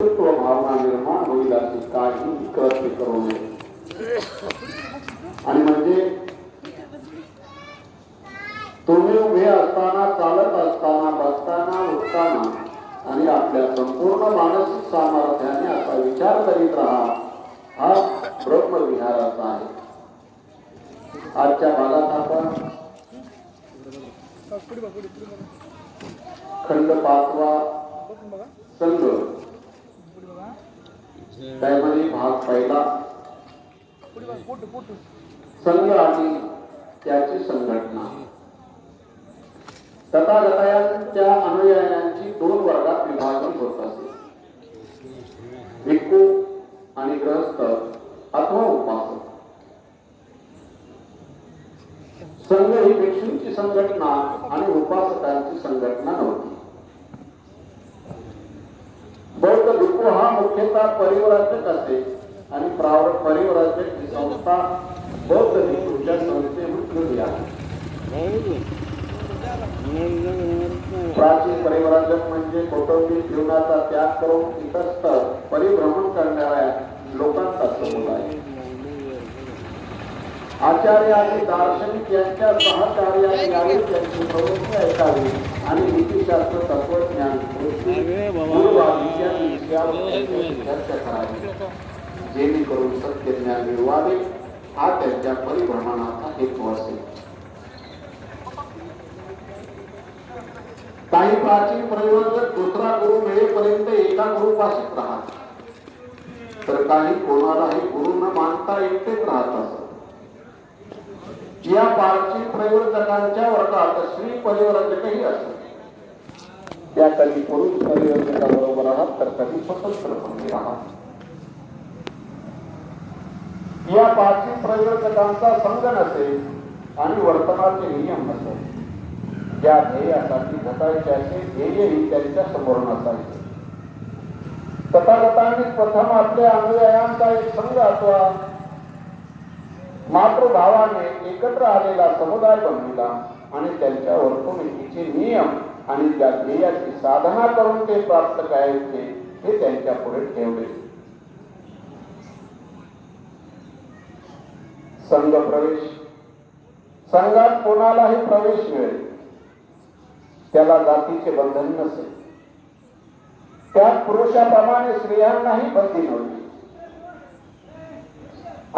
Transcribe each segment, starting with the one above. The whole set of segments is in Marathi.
कर्तृत्व भावना निर्माण होईल अशी काही कृत्य करू नये आणि म्हणजे तुम्ही उभे असताना चालत असताना बसताना उठताना आणि आपल्या संपूर्ण मानसिक सामर्थ्याने असा विचार करीत राहा हा ब्रह्मविहाराचा आहे आजच्या भागात आपण खंड पाचवा संघ त्यामध्ये भाग पहिला. संघ आणि त्याची संघटना. तथागतायांच्या अनुयायांची दोन वर्गात विभागणी होत असे. भिक्खू आणि ग्रस्त अथवा उपासक. संघ ही भिक्षूंची संघटना आणि उपासकांची संघटना नव्हती बौद्ध भिक्खू हा मुख्यतः परिवराजक असते आणि परिवराजक ही संस्था बौद्ध भिक्षूच्या संस्थेहून आहे प्राचीन परिवराजक म्हणजे कौटुंबिक जीवनाचा त्याग करून इतस्तर परिभ्रमण करणाऱ्या लोकांचा समूह आहे. आचार्य आणि दार्शनिक यांच्या सहकार्याने त्यांची प्रवृत्ती ऐकावी आणि नीतिशास्त्र तत्वज्ञान चर्चा करावी. जेणेकरून सत्य ज्ञान मिळवावे हा त्यांच्या परिभ्रमणाचा हेतू असेल. काही प्राचीन परिवर्तक दुसरा गुरु मिळेपर्यंत एका गुरुपाशीच राहत तर काही कोणालाही गुरु न मानता एकटेच राहत असत. या पारची परिवर्तकांच्या वर्गात स्त्री परिवर्तकही असत त्या कधी पुरुष परिवर्तकाबरोबर आहात तर कधी स्वतंत्रपणे या पाचवी प्रयोजकांचा संघ नसेल आणि वर्तनाचे नियम नसेल ज्या ध्येयासाठी घटायचे असे ध्येयही त्यांच्यासमोर नसायचे. तथागतांनी प्रथम आपल्या अनुयायांचा एक संघ असावा मातृभावाने एकत्र आलेला समुदाय बनविला आणि त्यांच्या वर्तणुकीचे नियम आणि त्या ध्येयाची साधना करून ते प्राप्त करायचे हे त्यांच्या पुढे ठेवले. संघ प्रवेश. संघात कोणालाही प्रवेश मिळेल. त्याला जातीचे बंधन नसेल. त्यात पुरुषाप्रमाणे स्त्रियांनाही बंदी नव्हती.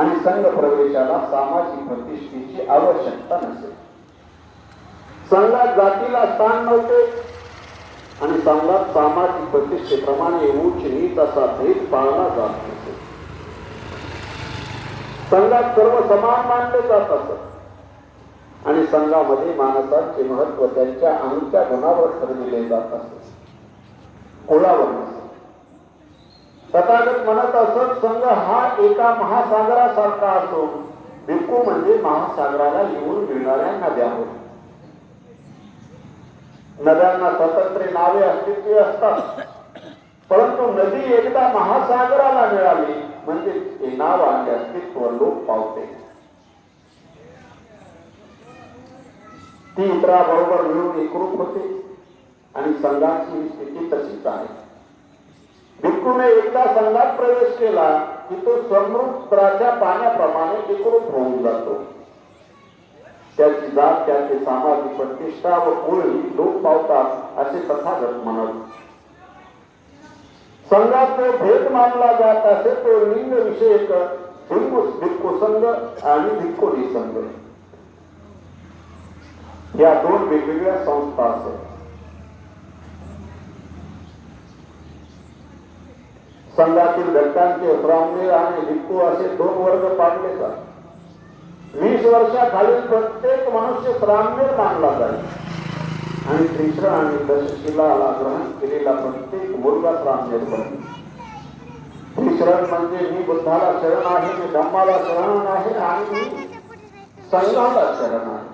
आणि संघ प्रवेशाला सामाजिक प्रतिष्ठेची आवश्यकता नसेल. संघात जातीला स्थान नव्हते आणि संघात सामाजिक प्रतिष्ठेप्रमाणे उच्च नीच असा भेद पाळला जात नसे. संघात सर्व समान मानले जात असत. आणि संघामध्ये माणसाचे महत्त्व त्यांच्या अंगच्या गुणावर ठरविले जात असे कुळावर नसत तथागत म्हणत असत संघ हा एका महासागरासारखा असो भिक्खू म्हणजे महासागराला येऊन मिळणाऱ्या नद्या होत नद्यांना स्वतंत्र नावे अस्तित्व असतात. परंतु नदी एकदा महासागराला मिळाली म्हणजे ते नाव आणि अस्तित्व लोक पावते. ती इतराबरोबर मिळून एकरूप होते आणि संघाची स्थिती तशीच आहे. भिक्खूने एकदा संघात प्रवेश केला की तो समुद्राच्या पाण्याप्रमाणे विकृत होऊन जातो. त्याची जात त्याचे सामाजिक प्रतिष्ठा व कुळ लोक पावतात असे तथागत म्हणत. संघात जो भेद मानला जात असे तो लिंग विषयक भिक्खू संघ आणि भिक्खुनी संघ. या दोन वेगवेगळ्या संस्था असत. संघातील घटकांचे ब्राह्मणे आणि भिक्खू असे दोन वर्ग पाडले जातात. वीस वर्षाखालील प्रत्येक मनुष्य ब्राह्मण मानला जाईल. आणि तिसरा आणि दशशिलाला ग्रहण केलेला प्रत्येक मुलगा ब्राह्मण बनेल त्रिशरण म्हणजे मी बुद्धाला शरण आहे मी धम्माला शरण आहे आणि मी संघाला शरण आहे.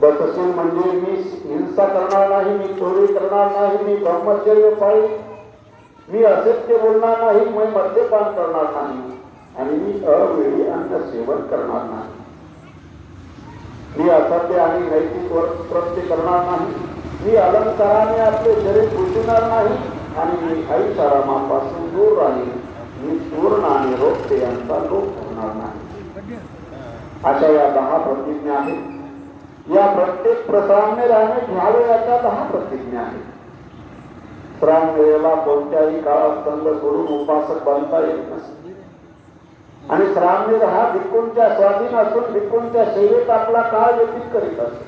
दशशील म्हणजे मी हिंसा करणार नाही मी चोरी करणार नाही मी ब्रह्मचर्य पाळी मी असत्य बोलणार नाही मी मद्यपान करणार नाही. आणि मी अवेळी अन्न सेवन करणार नाही. मी असत्य आणि नैतिक कृत्य करणार नाही. मी अलंकाराने आपले शरीर पुसणार नाही. आणि मी ऐशारामापासून दूर राहील मी पूर्ण आणि रोखते यांचा लोक होणार नाही. अशा या दहा प्रतिज्ञा आहेत. या प्रत्येक प्रसारणे घ्यावे याच्या दहा प्रतिज्ञा आहेत. प्राण वेळेला कोणत्याही काळात संघ करून उपासक बनता येत नसते आणि श्रामवीर हा भिक्कूंच्या स्वाधीन असून भिक्कूंच्या सेवेत आपला काळ व्यतीत करीत असतो.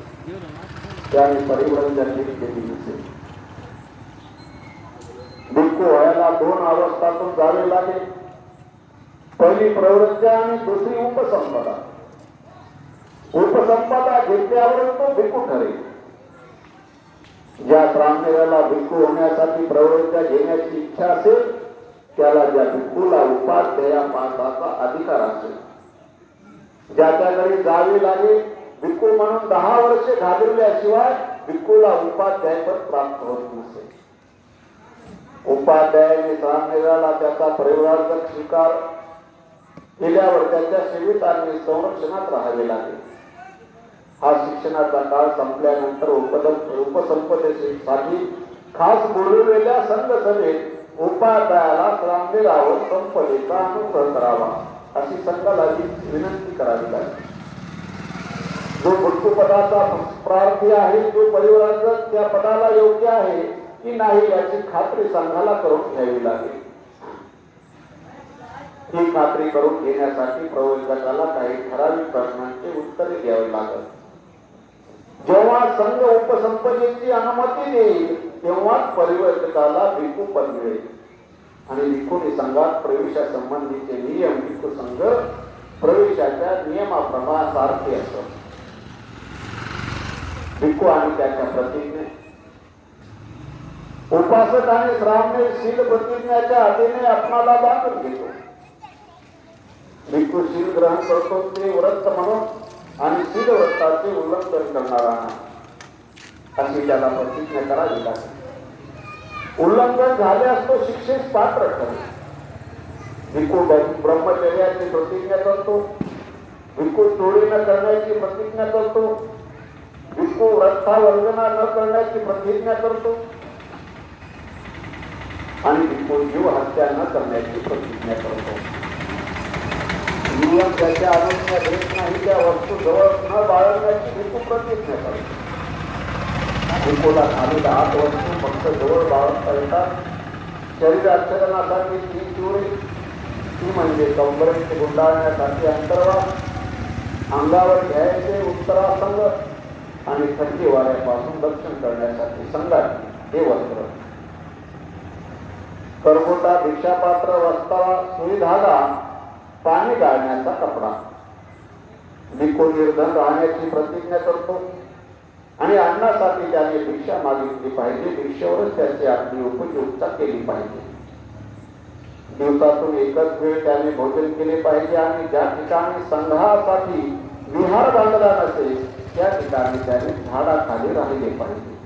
त्याने परिवृंजाची केली नसेल भिक्खू व्हायला दोन अवस्थातून जावे लागेल. पहिली प्रवृत्ती आणि दुसरी उपसंपदा. उपसंपदा घेतल्यावर तो भिक्खू ठरेल. ज्या ब्राह्मणाला भिक्खू होण्यासाठी प्रवृत्त्या घेण्याची इच्छा असेल त्याला ज्या भिक्खूला उपाध्याया पासाचा अधिकार असेल. ज्याच्याकडे जावे लागेल भिक्खू म्हणून दहा वर्षे घालवल्याशिवाय भिक्खूला उपाध्याय पद प्राप्त होत नसेल उपाध्यायाने ब्राह्मणाला त्याचा परिवाराचा स्वीकार केल्यावर त्याच्या सेवित आणि संरक्षणात राहावे लागेल हा शिक्षणाचा काळ संपल्यानंतर उपदम उपसंपदेसाठी खास बोलवलेल्या संघ सभेत उपाध्यायाला श्रामवीरावर संपदेचा अनुग्रह करावा अशी संघाला विनंती करावी लागेल. जो मृत्यूपदाचा प्रार्थी आहे जो परिवाराचा त्या पदाला योग्य आहे की नाही याची खात्री संघाला करून घ्यावी लागेल. ही खात्री करून घेण्यासाठी प्रवर्तकाला काही ठराविक प्रश्नांची उत्तरे द्यावी लागत. जेव्हा संघ उपसंपदेची अनुमती देईल तेव्हाच परिवर्तकाला भिकू पद मिळेल. आणि भिक्खूनी संघात प्रवेशासंबंधीचे नियम भिकू संघ प्रवेशाच्या नियमाप्रमाणासारखे असत भिकू आणि त्याच्या प्रतिज्ञे. उपासक आणि श्रावणे शील प्रतिज्ञाच्या आधीने आपणाला बांधून घेतो. भिकू शील ग्रहण करतो ते व्रत म्हणून आणि शील व्रताचे उल्लंघन करणारा अशी त्याला प्रतिज्ञा करावी लागेल उल्लंघन झाल्यास तो शिक्षेस पात्र ठरेल. भिक्खू ब्रह्मचर्याची प्रतिज्ञा करतो. भिक्खू चोरी न करण्याची प्रतिज्ञा करतो. भिक्खू व्रतावर्जना न करण्याची प्रतिज्ञा करतो. आणि भिक्खू जीव हत्या न करण्याची प्रतिज्ञा करतो. जीवन त्याच्या आनंद देत नाही त्या वस्तू जवळ न बाळगण्याची हेतू प्रतिज्ञा करतो भिक्खूला खाली आठ वस्तू फक्त जवळ बाळगता येतात. शरीराचरणासाठी ती चोरी ती म्हणजे कंबरेचे गुंडाळण्यासाठी अंतर्वास अंगावर घ्यायचे उत्तरासंग आणि थंडी वाऱ्यापासून रक्षण करण्यासाठी संघात हे वस्त्र. करगोटा भिक्षापात्र वस्तावा सुई धागा पाणी गाळण्याचा कपडा. निको निर्धन राहण्याची प्रतिज्ञा करतो? आणि अन्नासाठी त्याने भिक्षा मागितली पाहिजे भिक्षेवरच त्याची आपली उपयुक्तता केली पाहिजे. दिवसातून एकच वेळ त्याने भोजन केले पाहिजे आणि ज्या ठिकाणी संघासाठी विहार बांधला नसेल त्या ठिकाणी त्याने झाडाखाली राहिले पाहिजे.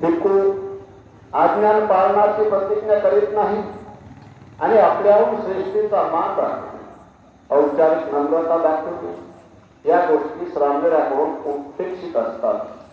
भिक्खू आज्ञान पालनाची प्रतिज्ञा करीत नाही. आणि आपल्याहून श्रेष्ठीचा मान राखतो औपचारिक नम्रता दाखवतो. या गोष्टी श्रावणाकडून उपेक्षित असतात.